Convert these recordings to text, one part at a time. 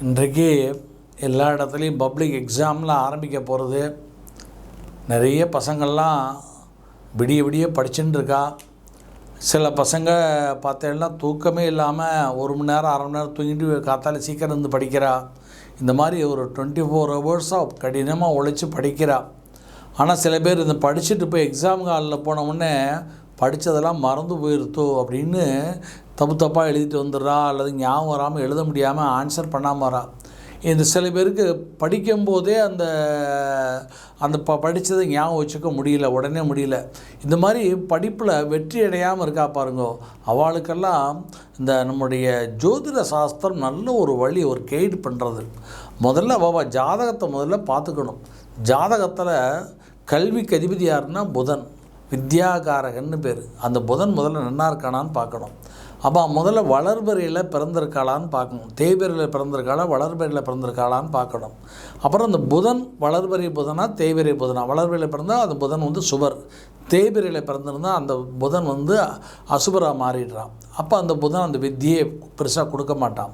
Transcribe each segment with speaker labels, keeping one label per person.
Speaker 1: இன்றைக்கு எல்லா இடத்துலையும் பப்ளிக் எக்ஸாம்லாம் ஆரம்பிக்க போகிறது நிறைய பசங்கள்லாம் விடிய விடிய படிச்சுட்டு இருக்கா சில பசங்க பார்த்தேன்னா தூக்கமே இல்லாமல் ஒரு மணி நேரம் அரை மணி நேரம் தூங்கிட்டு காத்தால சீக்கிரம் இருந்து படிக்கிறா. இந்த மாதிரி ஒரு டுவெண்ட்டி ஃபோர் ஹவர்ஸாக கடினமாக உழைச்சி படிக்கிறா. ஆனால் சில பேர் இந்த படிச்சுட்டு போய் எக்ஸாம் ஹாலில் போன உடனே படித்ததெல்லாம் மறந்து போயிருத்தோ அப்படின்னு தப்பு தப்பாக எழுதிட்டு வந்துடுறா அல்லது ஞாபகம் வராமல் எழுத முடியாமல் ஆன்சர் பண்ணாமல் வரா. இந்த சில பேருக்கு படிக்கும்போதே அந்த அந்த ப படித்ததை ஞாபகம் வச்சுக்க முடியல உடனே முடியல. இந்த மாதிரி படிப்பில் வெற்றி அடையாமல் இருக்கா பாருங்க. அவளுக்கெல்லாம் இந்த நம்முடைய ஜோதிட சாஸ்திரம் நல்ல ஒரு வழி ஒரு கைடு பண்ணுறது முதல்ல அவள் ஜாதகத்தை முதல்ல பார்த்துக்கணும். ஜாதகத்தில் கல்விக்கு அதிபதி யாருன்னா புதன். வித்யாகாரகன்னு பேர். அந்த புதன் முதல்ல நன்னா இருக்கானான்னு பார்க்கணும். அப்போ முதல்ல வளர்பறையில் பிறந்திருக்காளான்னு பார்க்கணும். தேய்பெறையில் பிறந்திருக்காளா வளர்பறையில் பிறந்திருக்காளான்னு பார்க்கணும். அப்புறம் அந்த புதன் வளர்பறை புதனா தேய்பெறை புதனா? வளர்பறையில் பிறந்தால் அந்த புதன் வந்து சுவர். தேய்பிரையில் பிறந்திருந்தால் அந்த புதன் வந்து அசுபராக மாறிடுறான். அப்போ அந்த புதன் அந்த வித்தியை பெருசாக கொடுக்க மாட்டான்.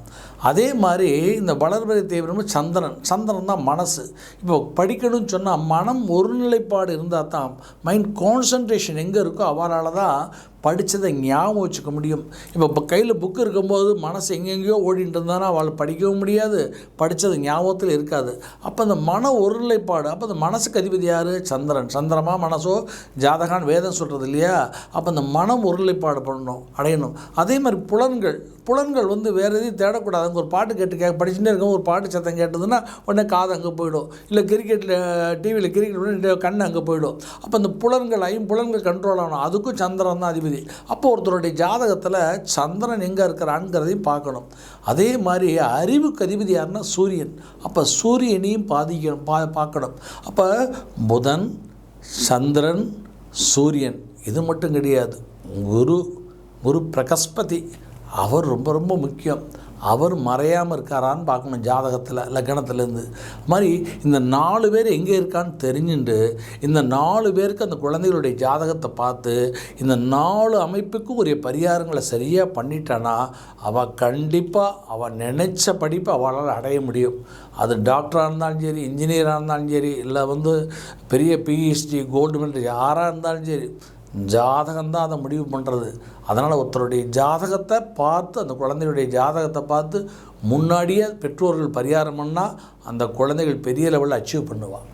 Speaker 1: அதே மாதிரி இந்த வளர்பறை தேய்பிரம் சந்திரன். சந்திரன் தான் மனசு. இப்போ படிக்கணும்னு சொன்னால் மனம் ஒருநிலைப்பாடு இருந்தால் தான் மைண்ட் கான்சன்ட்ரேஷன் எங்கே இருக்கோ அவரால் தான் படித்ததை ஞாபகம் வச்சுக்க முடியும். இப்போ இப்போ கையில் புக்கு இருக்கும்போது மனசு எங்கெங்கேயோ ஓடிட்டு இருந்தானா அவள் படிக்கவும் முடியாது. படித்தது ஞாபகத்தில் இருக்காது. அப்போ அந்த மன ஒருநிலைப்பாடு அப்போ அந்த மனசுக்கு அதிபதி யார்? சந்திரன். சந்திரமா மனசோ ஜாதகான் வேதம் சொல்கிறது இல்லையா? அப்போ இந்த மனம் ஒருநிலைப்பாடு பண்ணணும் அடையணும். அதே மாதிரி புலன்கள் புலன்கள் வந்து வேறு எதையும் தேடக்கூடாது. அங்கே ஒரு பாட்டு கேட்டு கே படிச்சுட்டே இருக்கும் ஒரு பாட்டு சத்தம் கேட்டதுன்னா உடனே காது அங்கே போயிடும். இல்லை கிரிக்கெட்டில் டிவியில் கிரிக்கெட் கண் அங்கே போயிடும். அப்போ அந்த புலன்கள் ஐம்புலன்கள் கண்ட்ரோல் ஆகணும். அதுக்கும் சந்திரன் தான் அதிபதி. அப்போ ஒருத்தருடைய ஜாதகத்தில் சந்திரன் எங்கே இருக்கிறான்ங்கிறதையும் பார்க்கணும். அதே மாதிரி அறிவுக்கு அதிபதி யாருன்னா சூரியன். அப்போ சூரியனையும் பாதிக்கணும் பா பார்க்கணும். அப்போ புதன் சந்திரன் சூரியன் இது மட்டும் கிடையாது. குரு குரு பிரகஸ்பதி அவர் ரொம்ப ரொம்ப முக்கியம். அவர் மறையாமல் இருக்காரான்னு பார்க்கணும் ஜாதகத்தில் லக்கணத்துலேருந்து மாதிரி இந்த நாலு பேர் எங்கே இருக்கான்னு தெரிஞ்சுட்டு இந்த நாலு பேருக்கு அந்த குழந்தைகளுடைய ஜாதகத்தை பார்த்து இந்த நாலு அமைப்புக்கும் உரிய பரிகாரங்களை சரியாக பண்ணிட்டானா அவள் கண்டிப்பாக அவள் நினச்ச படிப்பை அவளால் அடைய முடியும். அது டாக்டராக இருந்தாலும் சரி இன்ஜினியராக இருந்தாலும் சரி இல்லை வந்து பெரிய பிஹெச்டி கோல்டு மெடல் யாராக இருந்தாலும் சரி ஜாதகம் தான் அதை முடிவு பண்ணுறது அதனால் ஒருத்தருடைய ஜாதகத்தை பார்த்து அந்த குழந்தையுடைய ஜாதகத்தை பார்த்து முன்னாடியே பெற்றோர்கள் பரிகாரம் பண்ணால் அந்த குழந்தைகள் பெரிய லெவலில் அச்சீவ் பண்ணுவாள்